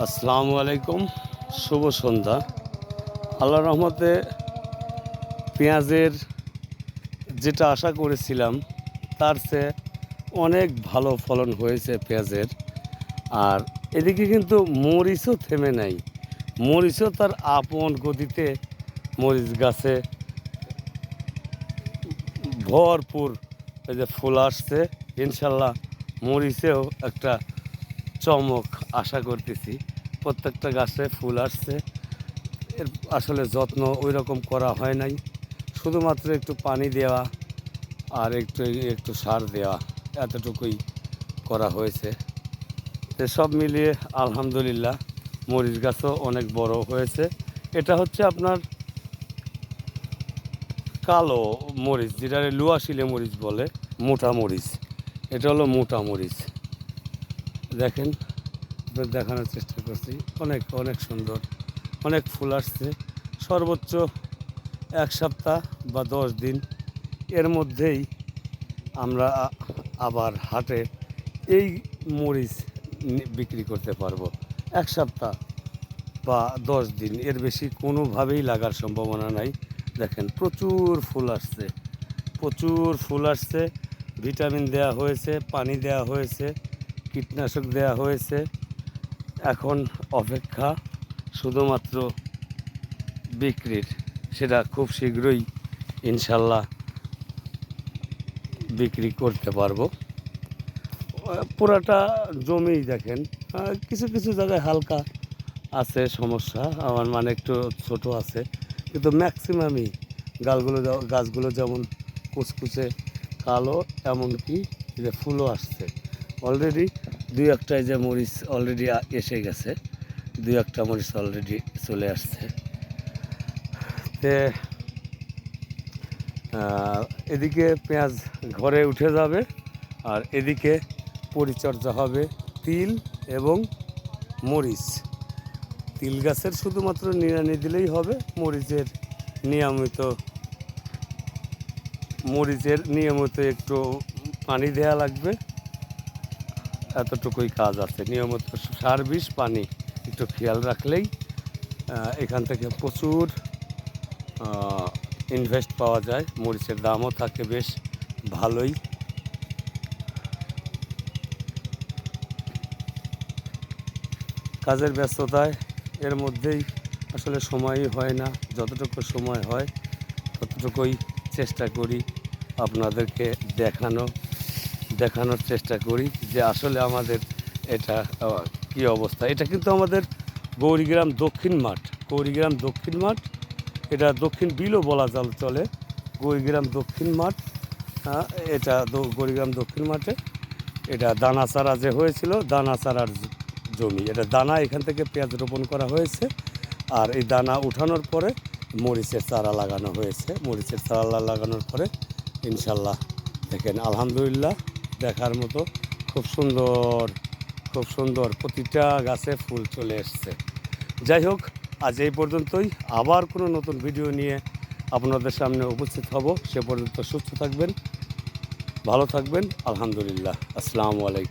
আসসালামু আলাইকুম, শুভ সন্ধ্যা। আল্লাহ রহমতে পেঁয়াজের যেটা আশা করেছিলাম, তার চেয়ে অনেক ভালো ফলন হয়েছে পেঁয়াজের। আর এদিকে কিন্তু মরিচও থেমে নাই। মরিচও তার আপন গতিতে মরিচ গাছে ভরপুর এই যে ফুল আসছে। ইনশাল্লাহ মরিচেও একটা চমক আশা করতেছি। প্রত্যেকটা গাছে ফুল আসছে। এর আসলে যত্ন ওই রকম করা হয় নাই। শুধুমাত্র একটু পানি দেওয়া আর একটু একটু সার দেওয়া এতটুকুই করা হয়েছে। সব মিলিয়ে আলহামদুলিল্লাহ মরিচ গাছও অনেক বড় হয়েছে। এটা হচ্ছে আপনার কালো মরিচ যেটা লুয়াশিলে মরিচ বলে, মোটা মরিচ। এটা হলো মোটা মরিচ। দেখেন দেখানোর চেষ্টা করছি। অনেক অনেক সুন্দর, অনেক ফুল আসছে। সর্বোচ্চ এক সপ্তাহ বা দশ দিন এর মধ্যেই আমরা আবার হাটে এই মরিচ বিক্রি করতে পারব। এক সপ্তাহ বা দশ দিন, এর বেশি কোনোভাবেই লাগার সম্ভাবনা নাই। দেখেন, প্রচুর ফুল আসছে। প্রচুর ফুল আসছে। ভিটামিন দেওয়া হয়েছে, পানি দেওয়া হয়েছে। কীটনাশক দেওয়া হয়েছে। এখন অপেক্ষা শুধুমাত্র বিক্রির। সেটা খুব শীঘ্রই ইনশাল্লাহ বিক্রি করতে পারব। পুরাটা জমি দেখেন কিছু কিছু জায়গায় হালকা আছে, সমস্যা। আমার মানে একটু ছোট আছে। কিন্তু ম্যাক্সিমামই গালগুলো গাছগুলো যেমন কুচকুচে কালো, এমনকি যে ফুলও আসছে। অলরেডি দুই একটা যে মরিচ অলরেডি এসে গেছে। দুই একটা মরিচ অলরেডি চলে আসছে। তে এদিকে পেঁয়াজ ঘরে উঠে যাবে আর এদিকে পরিচর্যা হবে তিল এবং মরিচ। তিল গাছের শুধুমাত্র নিড়ানি দিলেই হবে, মরিচের নিয়মিত মরিচের নিয়মিত একটু পানি দেয়া লাগবে। এতটুকুই কাজ আছে। নিয়মিত সার বিষ পানি একটু খেয়াল রাখলেই এখান থেকে প্রচুর ইনভেস্ট পাওয়া যায়। মরিচের দামও থাকে বেশ ভালোই। কাজের ব্যস্ততায় এর মধ্যেই আসলে সময়ই হয় না। যতটুকু সময় হয়, ততটুকুই চেষ্টা করি আপনাদেরকে দেখানো দেখানোর চেষ্টা করি যে আসলে আমাদের এটা কি অবস্থা। এটা কিন্তু আমাদের গৌরীগ্রাম দক্ষিণ মাঠ গৌরীগ্রাম দক্ষিণ মাঠ এটা দক্ষিণ বিলও বলা চল চলে গৌরীগ্রাম দক্ষিণ মাঠ আহ, এটা গৌরীগ্রাম দক্ষিণ মাঠে। এটা দানা চারা যে হয়েছিল দানা চারার জমি। এটা দানা এখান থেকে পেঁয়াজ রোপণ করা হয়েছে আর এই দানা উঠানোর পরে মরিচের চারা লাগানো হয়েছে। মরিচের চারা লাগানোর পরে ইনশাল্লাহ দেখেন আলহামদুলিল্লাহ দেখার মতো খুব সুন্দর খুব সুন্দর প্রতিটা গাছে ফুল চলে এসছে। যাই হোক, আজ এই পর্যন্তই। আবার কোনো নতুন ভিডিও নিয়ে আপনাদের সামনে উপস্থিত হব। সে পর্যন্ত সুস্থ থাকবেন, ভালো থাকবেন। আলহামদুলিল্লাহ। আসসালামু আলাইকুম।